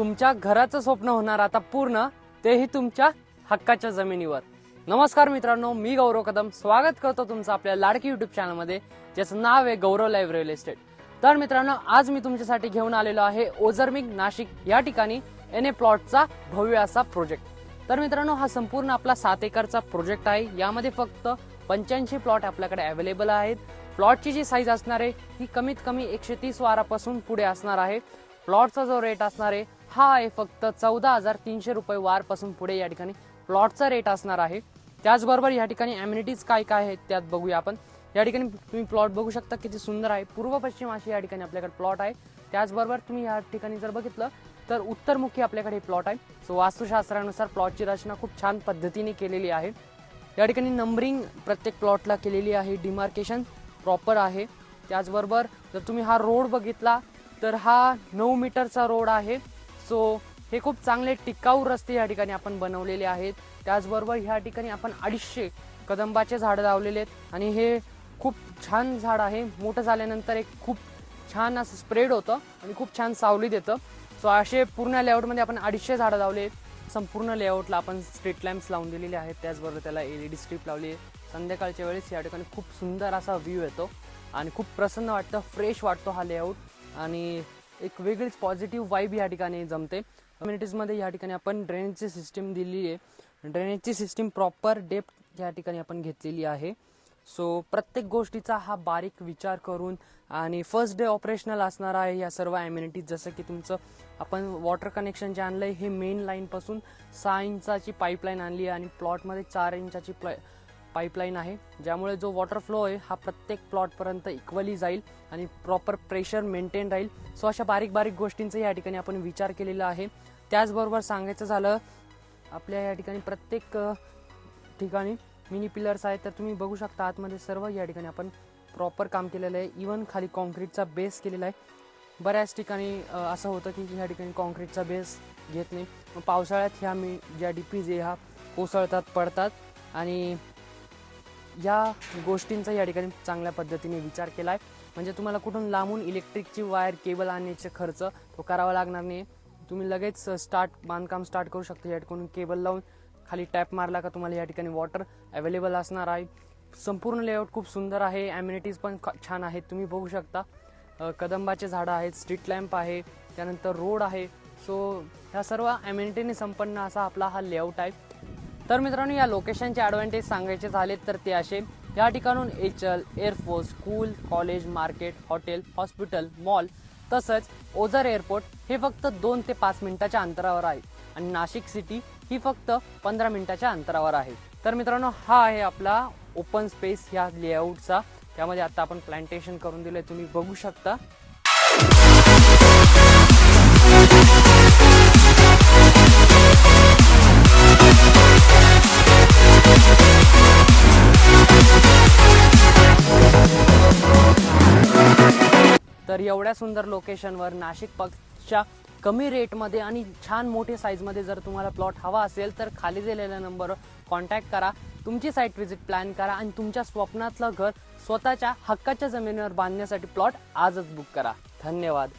तुमच्या घराचं स्वप्न होणार आता पूर्ण तेही तुमच्या हक्काच्या जमिनीवर. नमस्कार मित्रांनो मी गौरव कदम. स्वागत करतो तुमचं आपल्या लाडकी युट्यूब चॅनलमध्ये ज्याचं नाव आहे गौरव लाईव्ह रिअल इस्टेट तर मित्रांनो आज मी तुमच्यासाठी घेऊन आलेलो आहे ओझरमिक नाशिक या ठिकाणी एन ए प्लॉटचा भव्य असा प्रोजेक्ट तर मित्रांनो हा संपूर्ण आपला सात एकरचा प्रोजेक्ट आहे. यामध्ये फक्त पंच्याऐंशी प्लॉट आपल्याकडे अवेलेबल आहेत. प्लॉटची जी साईज असणार आहे ही कमीत कमी एकशे तीस वारापासून पुढे असणार आहे. प्लॉटचा जो रेट असणार आहे हा आहे फक्त चौदा हजार तीनशे रुपये वारपासून पुढे या ठिकाणी प्लॉटचा रेट असणार आहे. त्याचबरोबर या ठिकाणी अम्युनिटीज काय काय आहेत त्यात बघूया आपण. या ठिकाणी तुम्ही प्लॉट बघू शकता किती सुंदर आहे. पूर्व पश्चिम अशी या ठिकाणी आपल्याकडे प्लॉट आहे. त्याचबरोबर तुम्ही या ठिकाणी जर बघितलं तर उत्तरमुखी आपल्याकडे प्लॉट आहे. सो वास्तुशास्त्रानुसार प्लॉटची रचना खूप छान पद्धतीने केलेली आहे. या ठिकाणी नंबरिंग प्रत्येक प्लॉटला केलेली आहे. डिमार्केशन प्रॉपर आहे. त्याचबरोबर जर तुम्ही हा रोड बघितला तर हा नऊ मीटरचा रोड आहे. सो हे खूप चांगले टिकाऊ रस्ते या ठिकाणी आपण बनवलेले आहेत. त्याचबरोबर ह्या ठिकाणी आपण अडीचशे कदंबाचे झाडं लावलेले आहेत. आणि हे खूप छान झाड आहे. मोठं झाल्यानंतर एक खूप छान असं स्प्रेड होतं आणि खूप छान सावली देतं. सो असे पूर्ण लेआउटमध्ये आपण अडीचशे झाडं लावले आहेत. संपूर्ण लेआउटला आपण स्ट्रीट लॅम्प्स लावून दिलेले आहेत. त्याचबरोबर त्याला एल ई डी स्ट्रीप लावली आहे. संध्याकाळच्या वेळेस या ठिकाणी खूप सुंदर असा व्ह्यू येतो. आणि खूप प्रसन्न वाटतं फ्रेश वाटतो हा लेआउट. आणि एक वेगळीच पॉझिटिव्ह वाईब या ठिकाणी जमते. कम्युनिटीजमध्ये या ठिकाणी आपण ड्रेनेजची सिस्टीम दिली आहे. ड्रेनेजची सिस्टीम प्रॉपर डेप्थ या ठिकाणी आपण घेतलेली आहे. सो प्रत्येक गोष्टीचा हा बारीक विचार करून आणि फर्स्ट डे ऑपरेशनल असणार आहे या सर्व ॲम्युनिटीज जसं की तुमचं आपण वॉटर कनेक्शन जे आणलं आहे हे मेन लाईनपासून सहा इंचाची पाईपलाईन आणली आहे आणि प्लॉटमध्ये चार इंचाची प्लाय पाईपलाईन आहे ज्यामुळे जो वॉटर फ्लो आहे हा प्रत्येक प्लॉटपर्यंत इक्वली जाईल आणि प्रॉपर प्रेशर मेंटेन राहील. सो अशा बारीक बारीक गोष्टींचा या ठिकाणी आपण विचार केलेला आहे. त्याचबरोबर सांगायचं झालं आपल्या या ठिकाणी प्रत्येक ठिकाणी मिनी पिलर्स आहेत. तर तुम्ही बघू शकता आतमध्ये सर्व या ठिकाणी आपण प्रॉपर काम केलेलं आहे. इवन खाली कॉन्क्रीटचा बेस केलेला आहे. बऱ्याच ठिकाणी असं होतं की ह्या ठिकाणी कॉन्क्रीटचा बेस घेत नाही. पावसाळ्यात ह्या मी ज्या डीपीज आहे ह्या कोसळतात पडतात. आणि या गोष्टींचा या ठिकाणी चांगल्या पद्धतीने विचार केला आहे म्हणजे तुम्हाला कुठून लांबून इलेक्ट्रिकची वायर केबल आणण्याचे खर्च तो करावा लागणार नाही. तुम्ही लगेच स्टार्ट बांधकाम स्टार्ट करू शकता. या ठिकाणी केबल लावून खाली टॅप मारला का तुम्हाला या ठिकाणी वॉटर अवेलेबल असणार आहे. संपूर्ण लेआउट खूप सुंदर आहे. ॲम्युनिटीज पण छान आहेत. तुम्ही बघू शकता. कदंबाचे झाडं आहेत स्ट्रीट लॅम्प आहे त्यानंतर रोड आहे. सो ह्या सर्व ॲम्युनिटीने संपन्न असा आपला हा लेआउट आहे. तर मित्रांनो या लोकेशनचे ॲडव्हान्टेज सांगायचे झाले तर ते असे या ठिकाणून HAL air force school college market hotel hospital mall तसंच ओझर एअरपोर्ट हे फक्त दोन ते पाच मिनिटाच्या अंतरावर आहे. आणि नाशिक सिटी ही फक्त पंधरा मिनिटाच्या अंतरावर आहे. तर मित्रांनो हा आहे आपला ओपन स्पेस ह्या लेआउटचा त्यामध्ये आता आपण प्लांटेशन करून दिलंय तुम्ही बघू शकता. तर एवढ्या सुंदर लोकेशनवर नाशिक पक्षच्या कमी रेटमध्ये आणि छान मोठे साईजमध्ये जर तुम्हाला प्लॉट हवा असेल तर खाली दिलेल्या नंबरवर कॉन्टॅक्ट करा. तुमची साईट व्हिजिट प्लॅन करा आणि तुमच्या स्वप्नातलं घर स्वतःच्या हक्काच्या जमिनीवर बांधण्यासाठी प्लॉट आजच बुक करा. धन्यवाद.